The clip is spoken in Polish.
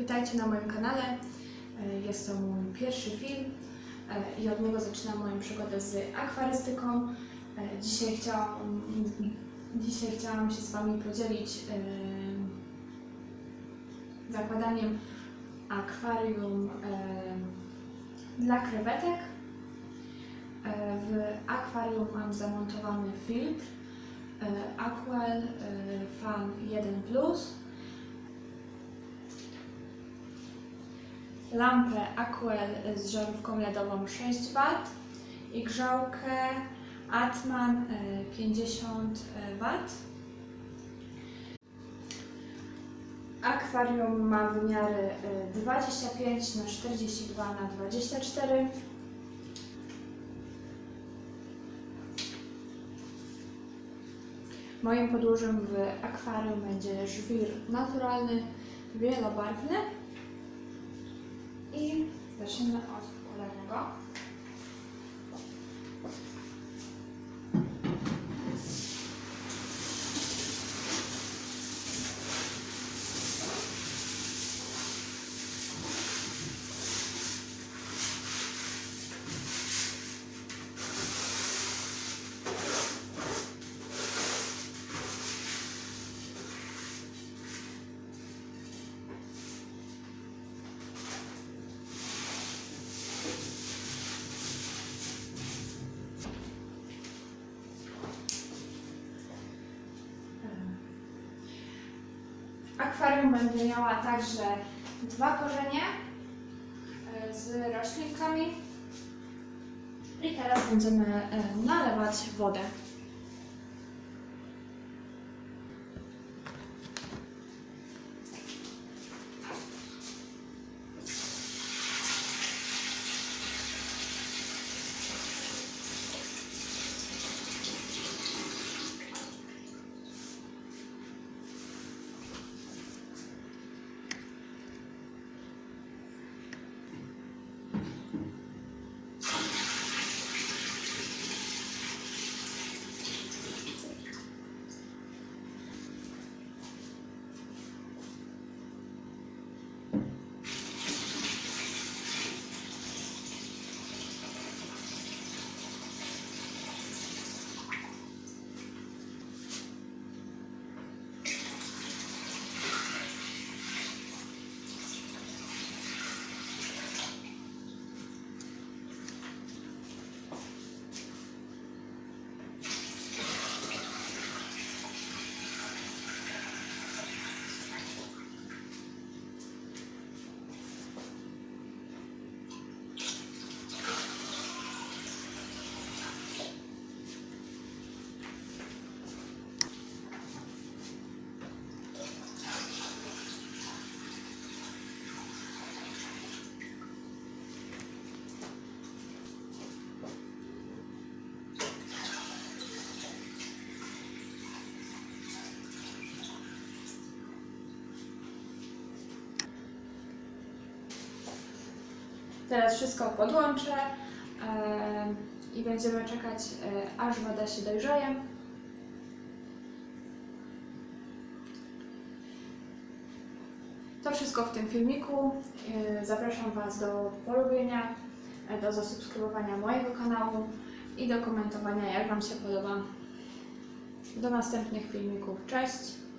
Witajcie na moim kanale. E, Jest to mój pierwszy film e, i od niego zaczynam moją przygodę z akwarystyką. E, Dzisiaj chciałam, dzisiaj chciałam się z Wami podzielić zakładaniem akwarium dla krewetek. W akwarium mam zamontowany filtr Aquel Fan 1 lampę Aquel z żarówką LEDową 6W i grzałkę Atman e, 50W. Akwarium ma wymiary e, 25 na 42 na 24. Moim podłożem w akwarium będzie żwir naturalny, wielobarwny. I zaczniemy od kolejnego. Akwarium będę miała także dwa korzenie e, z roślinkami. I teraz będziemy e, nalewać wodę. Teraz wszystko podłączę e, i będziemy czekać, e, aż woda się dojrzeje. To wszystko w tym filmiku. E, Zapraszam Was do polubienia, do zasubskrybowania mojego kanału i do komentowania, jak Wam się podoba. Do następnych filmików. Cześć!